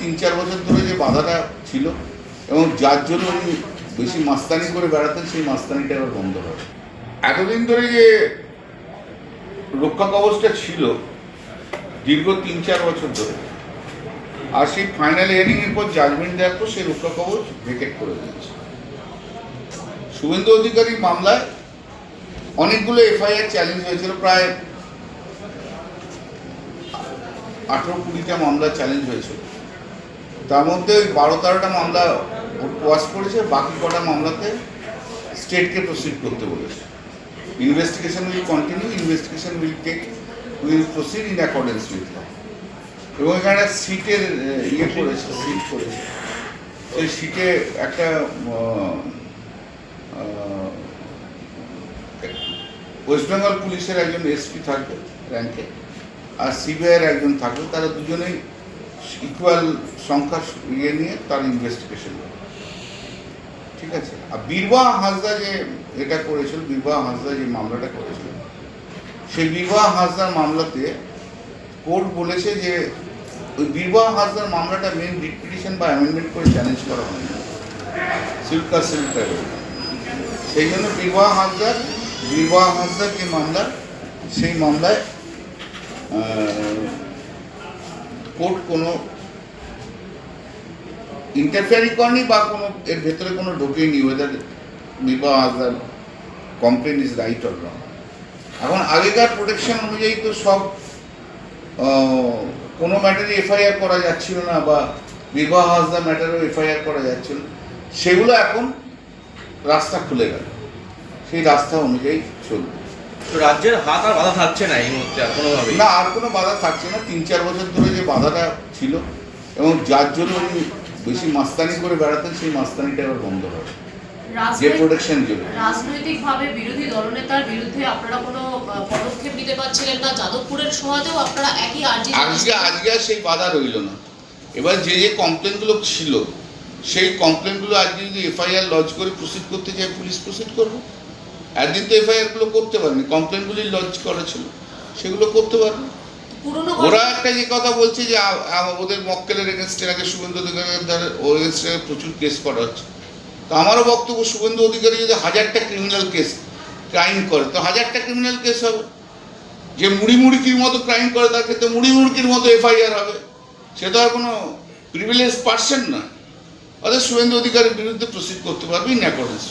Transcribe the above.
তিন চার বছর ধরে যে বাধাটা ছিল এবং যার জন্য উনি বেশি মাস্তানি করে বেড়াতেন, সেই মাস্তানিটা এবার বন্ধ হবে এতদিন ধরে যে রক্ষা কবচটা ছিল, দীর্ঘ তিন চার বছর ধরে, আর সেই ফাইনাল হিয়ারিং এর পর জাজমেন্ট দেওয়ার পর সেই রক্ষা কবচ ভেকেট করে দিয়েছে। শুভেন্দু অধিকারী মামলায় অনেকগুলো এফআইআর চ্যালেঞ্জ হয়েছিল, প্রায় আঠেরো কুড়িটা মামলা চ্যালেঞ্জ হয়েছিল। তার মধ্যে বারো তেরোটা মামলা ওয়াশ করেছে, বাকি কটা মামলাতে স্টেটকে প্রসিড করতে বলেছে। Investigation will continue investigation will take will proceed in accordance with law এবং এখানে সিটের ইয়ে করেছে সিট করেছে। সেই সিটে একটা ওয়েস্ট বেঙ্গল পুলিশের একজন এসপি থাকবে র্যাঙ্কে আর সিবিআইয়ের একজন থাকবে তারা দুজনেই ইকুয়াল সংখ্যা ইয়ে নিয়ে তার ইনভেস্টিগেশন ঠিক আছে? আর বীরবাহ হাসদা যে এটা করেছিল বীরবাহ হাসদা যে মামলাটা করেছিল, সেই বীরবাহ হাসদার মামলাতে কোর্ট বলেছে যে ওই বীরবাহ হাসদার মামলাটা মেন রিট পিটিশন বা অ্যামেন্ডমেন্ট করে চ্যালেঞ্জ করা হয়নি। সিল্কা সিল্কা সেই জন্য বীরবাহ হাসদার বীরবাহ হাসদার যে মামলা, সেই মামলায় কোর্ট কোনো ইন্টারফেয়ারি করেনি বা কোনো, এর ভেতরে কোনো ঢোকেনি ওয়েদার বিবাহ হাসদার complain is right or wrong এখন আগেকার প্রোটেকশন অনুযায়ী তো সব কোনো ম্যাটারে এফআইআর করা যাচ্ছিল না বা বিবাহ হাসদার ম্যাটারেও এফআইআর করা যাচ্ছিল সেগুলো এখন রাস্তা খুলে গেল। সেই রাস্তা অনুযায়ী চলবে। তো রাজ্যের হাত আর বাধা থাকছে না এই মুহূর্তে আর কোনোভাবেই? না আর কোনো বাধা থাকছে না। তিন চার বছর ধরে যে বাধাটা ছিল এবং যার জন্য উনি বেশি মাস্তানি করে বেড়াতেন সেই মাস্তানিটা এবার বন্ধ হবে যে প্রোটেকশন যেগুলো রাজনৈতিকভাবে বিরোধী দলনেতার বিরুদ্ধে আপনারা কোনো পদক্ষেপ নিতে পারছিলেন না। যাদবপুরের সমাজেও আপনারা একই আর্জি আজকে আজকে আর সেই বাধা রইল না। এবার যে যে কমপ্লেনগুলো ছিল সেই কমপ্লেনগুলো আজকে যদি এফআইআর লজ করে প্রসিড করতে চায় পুলিশ প্রসিড করবে? একদিন তো এফআইআরগুলো করতে পারেনি কমপ্লেনগুলি লজ করা ছিল সেগুলো করতে পারবে ওরা একটা যে কথা বলছে যে ওদের মক্কেলের এগেনস্টে নাকি শুভেন্দু অধিকারীর ওর এগেনস্টে প্রচুর কেস করা হচ্ছে। তো আমারও বক্তব্য শুভেন্দু অধিকারী যদি হাজারটা ক্রিমিনাল কেস ক্রাইম করে তো হাজারটা ক্রিমিনাল কেস হবে। যে মুড়ি মুড়িকির মতো ক্রাইম করে তার ক্ষেত্রে মুড়ি মুড়কির মতো এফআইআর হবে। সে তো আর কোনো প্রিভিলেজ পার্সন না অর্থাৎ শুভেন্দু অধিকারের বিরুদ্ধে প্রসিড করতে পারবে ইন অ্যাকর্ডেন্স